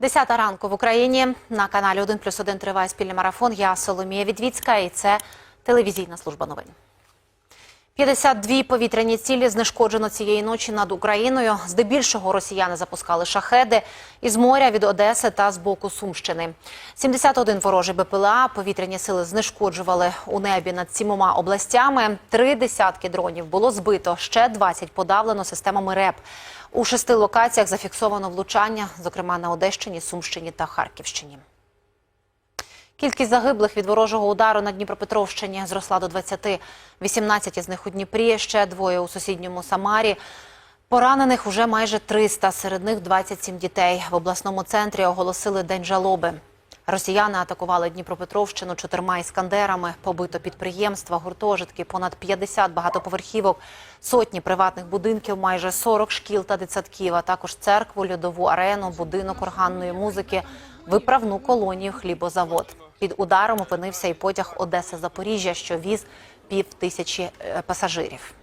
Десята ранку в Україні на каналі 1 плюс 1 триває спільний марафон. Я Соломія Відвіцька і це телевізійна служба новин. 52 повітряні цілі знешкоджено цієї ночі над Україною. Здебільшого росіяни запускали шахеди із моря від Одеси та з боку Сумщини. 71 ворожий БПЛА повітряні сили знешкоджували у небі над сімома областями. Три десятки дронів було збито, ще 20 подавлено системами РЕП. У шести локаціях зафіксовано влучання, зокрема на Одещині, Сумщині та Харківщині. Кількість загиблих від ворожого удару на Дніпропетровщині зросла до 20. 18 із них у Дніпрі, ще двоє у сусідньому Самарі. Поранених уже майже 300, серед них 27 дітей. В обласному центрі оголосили день жалоби. Росіяни атакували Дніпропетровщину чотирма іскандерами. Побито підприємства, гуртожитки, понад 50 багатоповерхівок, сотні приватних будинків, майже 40 шкіл та дитсадків, а також церкву, льодову арену, будинок органної музики, виправну колонію, хлібозавод. Під ударом опинився і потяг Одеса-Запоріжжя, що віз пів тисячі е, пасажирів.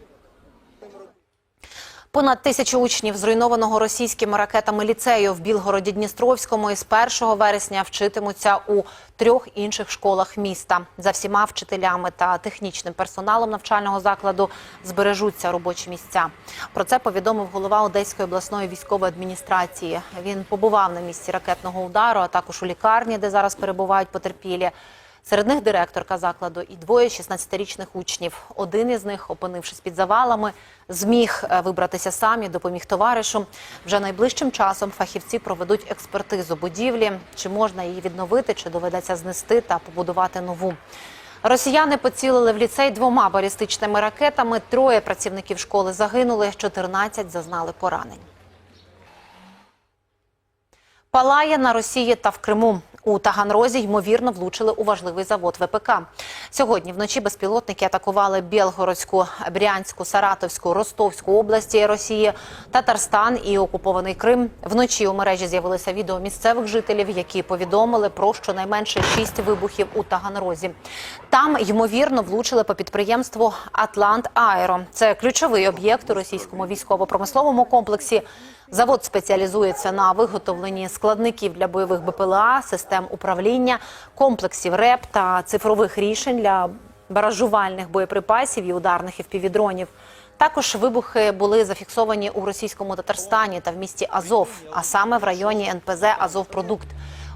Понад тисячу учнів зруйнованого російськими ракетами ліцею в Білгороді-Дністровському із 1 вересня вчитимуться у трьох інших школах міста. За всіма вчителями та технічним персоналом навчального закладу збережуться робочі місця. Про це повідомив голова Одеської обласної військової адміністрації. Він побував на місці ракетного удару, а також у лікарні, де зараз перебувають потерпілі. Серед них директорка закладу і двоє 16-річних учнів. Один із них, опинившись під завалами, зміг е, вибратися сам і допоміг товаришу. Вже найближчим часом фахівці проведуть експертизу будівлі, чи можна її відновити, чи доведеться знести та побудувати нову. Росіяни поцілили в ліцей двома балістичними ракетами. Троє працівників школи загинули, 14 зазнали поранень. Палає на Росії та в Криму. У Таганрозі ймовірно влучили у важливий завод ВПК. Сьогодні вночі безпілотники атакували Білгородську, Брянську, Саратовську, Ростовську області Росії, Татарстан і окупований Крим. Вночі у мережі з'явилися відео місцевих жителів, які повідомили про щонайменше шість вибухів у Таганрозі. Там ймовірно влучили по підприємству Атлант Аеро. Це ключовий об'єкт у російському військово-промисловому комплексі. Завод спеціалізується на виготовленні складників для бойових БПЛА, систем управління, комплексів РЕП та цифрових рішень для баражувальних боєприпасів і ударних впівдронів. Також вибухи були зафіксовані у російському Татарстані та в місті Азов, а саме в районі НПЗ Азовпродукт.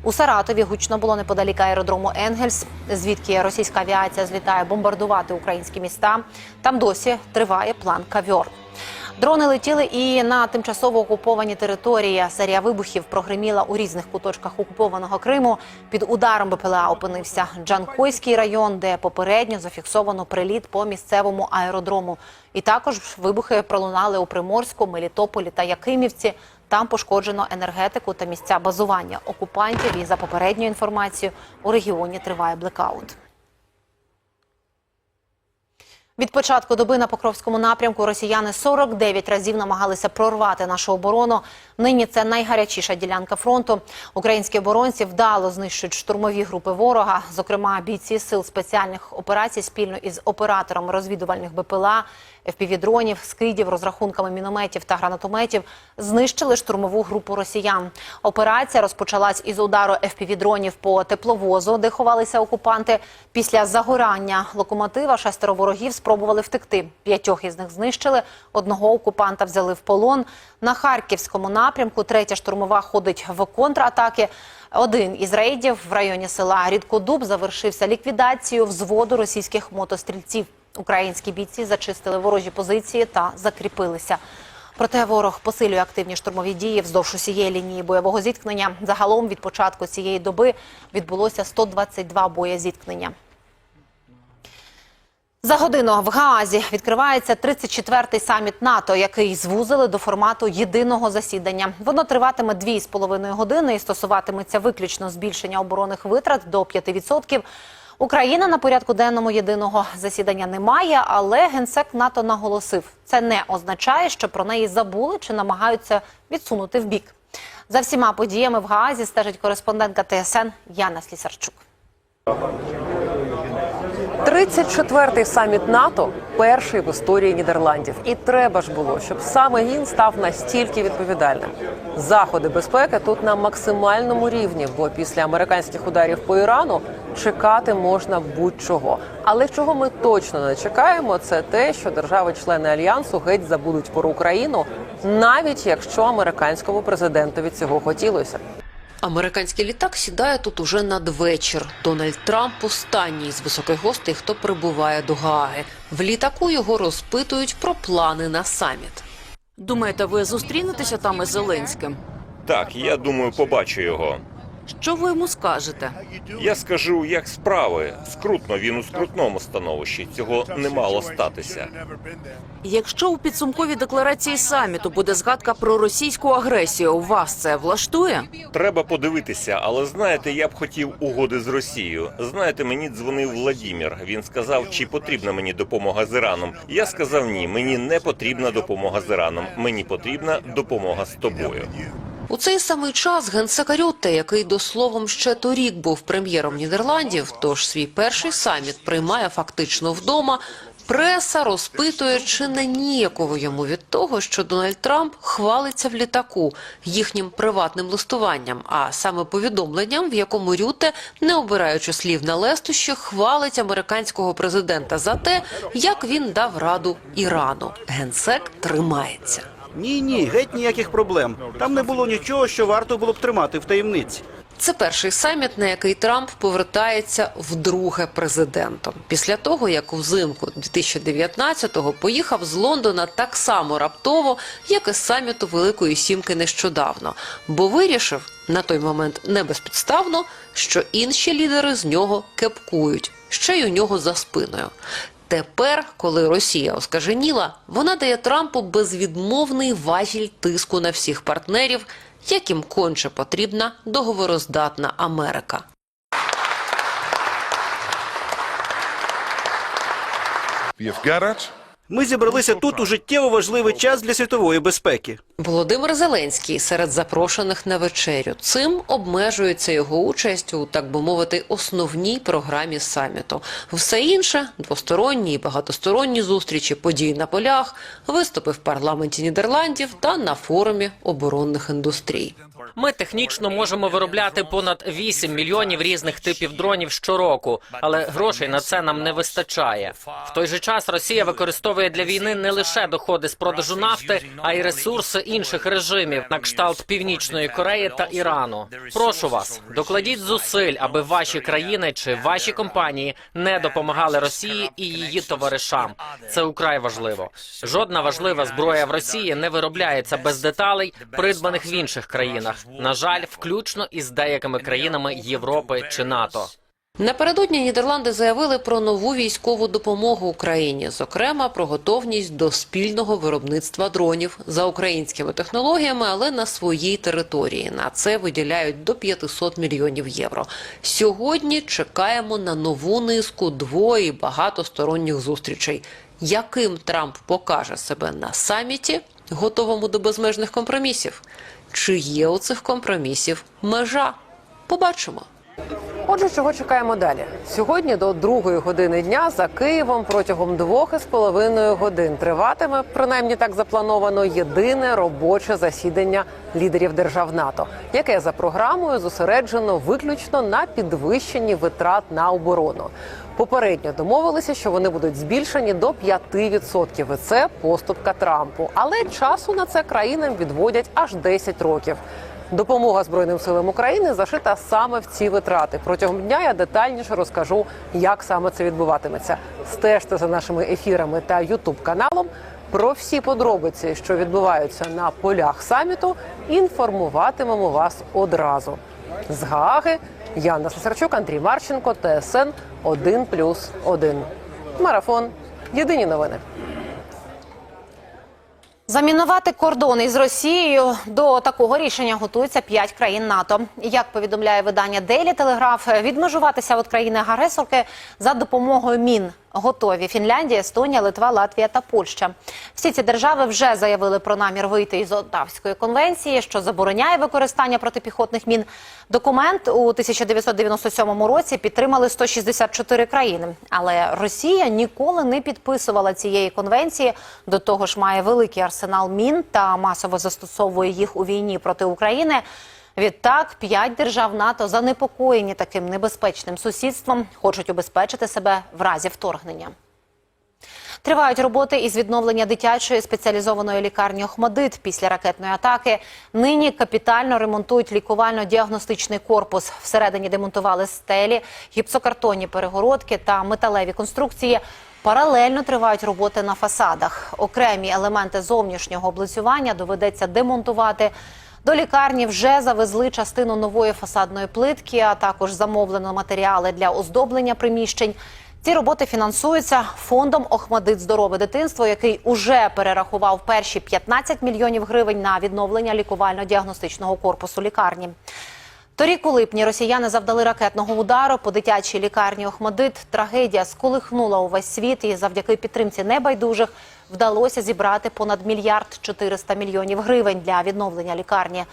У Саратові гучно було неподалік аеродрому Енгельс, звідки російська авіація злітає бомбардувати українські міста. Там досі триває план кавьор. Дрони летіли і на тимчасово окуповані території. Серія вибухів прогреміла у різних куточках окупованого Криму. Під ударом БПЛА опинився Джанкойський район, де попередньо зафіксовано приліт по місцевому аеродрому. І також вибухи пролунали у Приморську, Мелітополі та Якимівці. Там пошкоджено енергетику та місця базування окупантів. І за попередньою інформацією у регіоні триває блекаут. Від початку доби на Покровському напрямку росіяни 49 разів намагалися прорвати нашу оборону. Нині це найгарячіша ділянка фронту. Українські оборонці вдало знищують штурмові групи ворога. Зокрема, бійці сил спеціальних операцій спільно із оператором розвідувальних БПЛА, ФПВ-дронів, скидів, розрахунками мінометів та гранатометів знищили штурмову групу росіян. Операція розпочалась із удару ФПВ-дронів по тепловозу, де ховалися окупанти. Після загорання локомотива шестеро ворогів спробували втекти. П'ятьох із них знищили. Одного окупанта взяли в полон. На харківському напрямку третя штурмова ходить в контратаки. Один із рейдів в районі села Рідкодуб завершився ліквідацією взводу російських мотострільців. Українські бійці зачистили ворожі позиції та закріпилися. Проте ворог посилює активні штурмові дії вздовж усієї лінії бойового зіткнення. Загалом від початку цієї доби відбулося 122 боєзіткнення. За годину в Гаазі відкривається 34-й саміт НАТО, який звузили до формату єдиного засідання. Воно триватиме 2,5 години і стосуватиметься виключно збільшення оборонних витрат до 5%. Україна на порядку денному єдиного засідання немає, але генсек НАТО наголосив, це не означає, що про неї забули чи намагаються відсунути вбік. За всіма подіями в Гаазі стежить кореспондентка ТСН Яна Слісарчук. 34-й саміт НАТО перший в історії Нідерландів. І треба ж було, щоб саме він став настільки відповідальним. Заходи безпеки тут на максимальному рівні, бо після американських ударів по Ірану чекати можна будь-чого. Але чого ми точно не чекаємо, це те, що держави-члени альянсу геть забудуть про Україну, навіть якщо американському президентові цього хотілося. Американський літак сідає тут уже надвечір. Дональд Трамп останній з високих гостей, хто прибуває до Гааги. В літаку його розпитують про плани на саміт. Думаєте, ви зустрінетеся там із Зеленським? Так, я думаю, побачу його. Що ви йому скажете? Я скажу, як справи. Скрутно він у скрутному становищі. Цього не мало статися. Якщо у підсумковій декларації саміту буде згадка про російську агресію, вас це влаштує? Треба подивитися, але знаєте, я б хотів угоди з Росією. Знаєте, мені дзвонив Владімір. Він сказав, чи потрібна мені допомога з Іраном. Я сказав ні, мені не потрібна допомога з Іраном. Мені потрібна допомога з тобою. У цей самий час генсека Рютте, який до словом ще торік був прем'єром Нідерландів, тож свій перший саміт приймає фактично вдома. Преса розпитує, чи не ніяково йому від того, що Дональд Трамп хвалиться в літаку їхнім приватним листуванням, а саме повідомленням, в якому Рюте, не обираючи слів на лестощі, хвалить американського президента за те, як він дав раду Ірану. Генсек тримається. Ні, ні, геть ніяких проблем. Там не було нічого, що варто було б тримати в таємниці. Це перший саміт, на який Трамп повертається вдруге президентом. Після того, як взимку 2019-го поїхав з Лондона так само раптово, як і з саміту Великої Сімки нещодавно, бо вирішив на той момент не безпідставно, що інші лідери з нього кепкують, ще й у нього за спиною. Тепер, коли Росія оскаженіла, вона дає Трампу безвідмовний важіль тиску на всіх партнерів, яким конче потрібна договороздатна Америка. Євгерач? Ми зібралися тут у життєво важливий час для світової безпеки. Володимир Зеленський серед запрошених на вечерю. Цим обмежується його участь у так би мовити основній програмі саміту. Все інше двосторонні і багатосторонні зустрічі, події на полях, виступи в парламенті Нідерландів та на форумі оборонних індустрій. Ми технічно можемо виробляти понад 8 мільйонів різних типів дронів щороку, але грошей на це нам не вистачає. В той же час Росія використовує для війни не лише доходи з продажу нафти, а й ресурси інших режимів на кшталт Північної Кореї та Ірану. Прошу вас, докладіть зусиль, аби ваші країни чи ваші компанії не допомагали Росії і її товаришам. Це украй важливо. Жодна важлива зброя в Росії не виробляється без деталей, придбаних в інших країнах. На жаль, включно із деякими країнами Європи чи НАТО. Напередодні Нідерланди заявили про нову військову допомогу Україні, зокрема про готовність до спільного виробництва дронів за українськими технологіями, але на своїй території. На це виділяють до 500 мільйонів євро. Сьогодні чекаємо на нову низку дво- і багатосторонніх зустрічей. Яким Трамп покаже себе на саміті, готовому до безмежних компромісів? Чи є у цих компромісів межа? Побачимо. Отже, чого чекаємо далі? Сьогодні до другої години дня за Києвом протягом двох із половиною годин триватиме, принаймні так заплановано, єдине робоче засідання лідерів держав НАТО, яке за програмою зосереджено виключно на підвищенні витрат на оборону. Попередньо домовилися, що вони будуть збільшені до 5%. І це поступка Трампу. Але часу на це країнам відводять аж 10 років. Допомога Збройним силам України зашита саме в ці витрати. Протягом дня я детальніше розкажу, як саме це відбуватиметься. Стежте за нашими ефірами та Ютуб каналом. Про всі подробиці, що відбуваються на полях саміту, інформуватимемо вас одразу. З Гааги Яна Сасарчук, Андрій Марченко, ТСН 1+,1. Марафон. Єдині новини. Замінувати кордони із Росією до такого рішення готуються п'ять країн НАТО. Як повідомляє видання Daily Telegraph, відмежуватися від країни-агресорки за допомогою мін готові: Фінляндія, Естонія, Литва, Латвія та Польща. Всі ці держави вже заявили про намір вийти із Оттавської конвенції, що забороняє використання протипіхотних мін. Документ у 1997 році підтримали 164 країни. Але Росія ніколи не підписувала цієї конвенції. До того ж, має великий арсенал мін та масово застосовує їх у війні проти України. Відтак, п'ять держав НАТО занепокоєні таким небезпечним сусідством, хочуть убезпечити себе в разі вторгнення. Тривають роботи із відновлення дитячої спеціалізованої лікарні Охмадит після ракетної атаки. Нині капітально ремонтують лікувально-діагностичний корпус. Всередині демонтували стелі, гіпсокартонні перегородки та металеві конструкції. Паралельно тривають роботи на фасадах. Окремі елементи зовнішнього облицювання доведеться демонтувати. До лікарні вже завезли частину нової фасадної плитки, а також замовлено матеріали для оздоблення приміщень. Ці роботи фінансуються фондом Охмадит здорове дитинство, який уже перерахував перші 15 мільйонів гривень на відновлення лікувально-діагностичного корпусу лікарні. Торік у липні росіяни завдали ракетного удару по дитячій лікарні Охмадит. Трагедія сколихнула увесь світ, і завдяки підтримці небайдужих вдалося зібрати понад мільярд 400 мільйонів гривень для відновлення лікарні.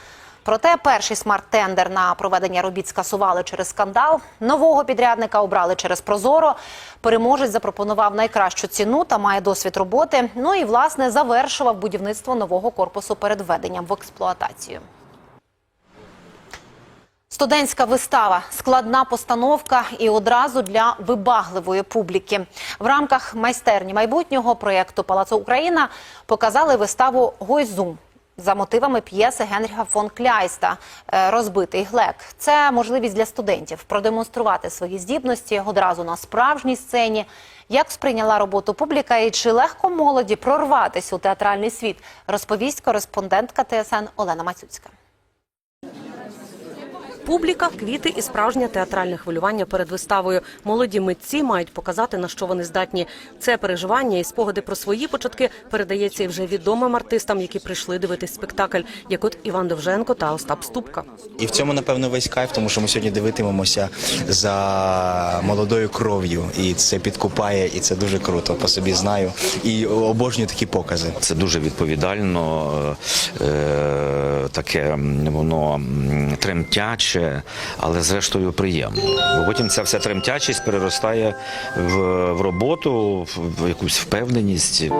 Проте перший смарт-тендер на проведення робіт скасували через скандал. Нового підрядника обрали через Прозоро. Переможець запропонував найкращу ціну та має досвід роботи. Ну і власне завершував будівництво нового корпусу перед введенням в експлуатацію. Студентська вистава, складна постановка і одразу для вибагливої публіки. В рамках майстерні майбутнього проєкту Палацу Україна показали виставу Гойзум за мотивами п'єси Генріха фон Кляйста е, Розбитий глек. Це можливість для студентів продемонструвати свої здібності одразу на справжній сцені. Як сприйняла роботу публіка і чи легко молоді прорватися у театральний світ, розповість кореспондентка ТСН Олена Мацюцька. Публіка, квіти і справжнє театральне хвилювання перед виставою. Молоді митці мають показати на що вони здатні. Це переживання і спогади про свої початки передається і вже відомим артистам, які прийшли дивитись спектакль, як от Іван Довженко та Остап Ступка. І в цьому, напевно, весь кайф, тому що ми сьогодні дивитимемося за молодою кров'ю, і це підкупає, і це дуже круто. По собі знаю. І обожнюю такі покази. Це дуже відповідально, е, таке воно м, тремтяче, але зрештою приємно. Бо потім ця вся тремтячість переростає в, в роботу, в якусь впевненість.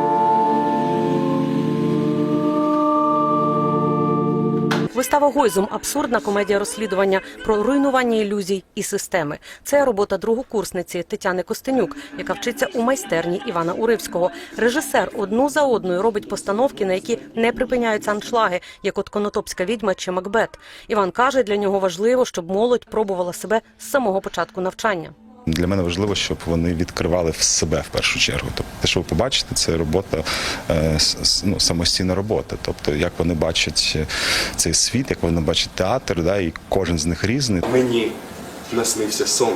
Вистава Гойзум абсурдна комедія розслідування про руйнування ілюзій і системи. Це робота другокурсниці Тетяни Костенюк, яка вчиться у майстерні Івана Уривського. Режисер одну за одною робить постановки, на які не припиняються аншлаги, як от Конотопська відьма чи Макбет. Іван каже, для нього важливо, щоб молодь пробувала себе з самого початку навчання. Для мене важливо, щоб вони відкривали в себе в першу чергу. Тобто, те, що ви побачите, це робота е, ну, самостійна робота. Тобто, як вони бачать е, цей світ, як вони бачать театр, да, і кожен з них різний. Мені наснився сон,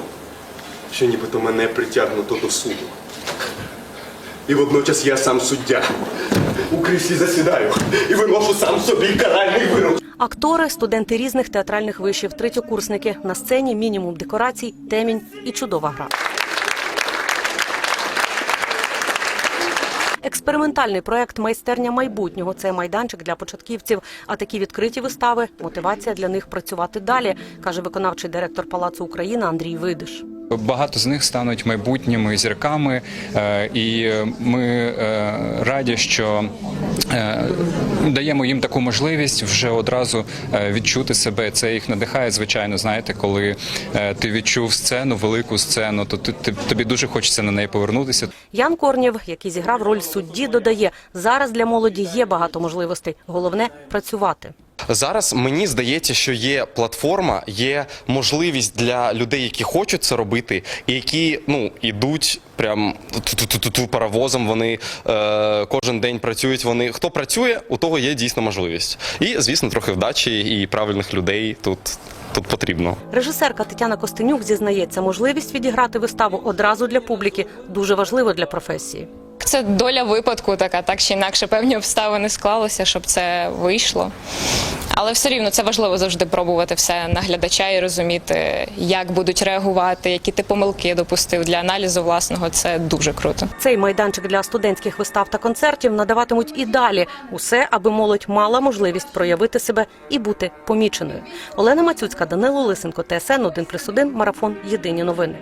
що нібито мене притягнуто до суду. І водночас я сам суддя. У кріслі засідаю і виношу сам собі каральний вирок. Актори, студенти різних театральних вишів, третьокурсники на сцені, мінімум декорацій, темінь і чудова гра. Експериментальний проект Майстерня майбутнього це майданчик для початківців. А такі відкриті вистави мотивація для них працювати далі, каже виконавчий директор Палацу Україна Андрій Видиш. Багато з них стануть майбутніми зірками, е, і ми е, раді, що е, даємо їм таку можливість вже одразу відчути себе. Це їх надихає. Звичайно, знаєте, коли ти відчув сцену, велику сцену, то ти- тобі дуже хочеться на неї повернутися. Ян Корнєв, який зіграв роль судді, додає: зараз для молоді є багато можливостей. Головне працювати. Зараз мені здається, що є платформа, є можливість для людей, які хочуть це робити, і які ну ідуть прям ту-ту-ту-ту паровозом. Вони е, кожен день працюють. Вони хто працює, у того є дійсно можливість. І звісно, трохи вдачі і правильних людей тут, тут потрібно. Режисерка Тетяна Костенюк зізнається, можливість відіграти виставу одразу для публіки дуже важливо для професії. Це доля випадку така, так чи інакше певні обставини склалися, щоб це вийшло. Але все рівно це важливо завжди пробувати все на глядача і розуміти, як будуть реагувати, які ти помилки допустив для аналізу власного. Це дуже круто. Цей майданчик для студентських вистав та концертів надаватимуть і далі. Усе, аби молодь мала можливість проявити себе і бути поміченою. Олена Мацюцька, Данило Лисенко, ТСН 1+,1, Марафон. Єдині новини.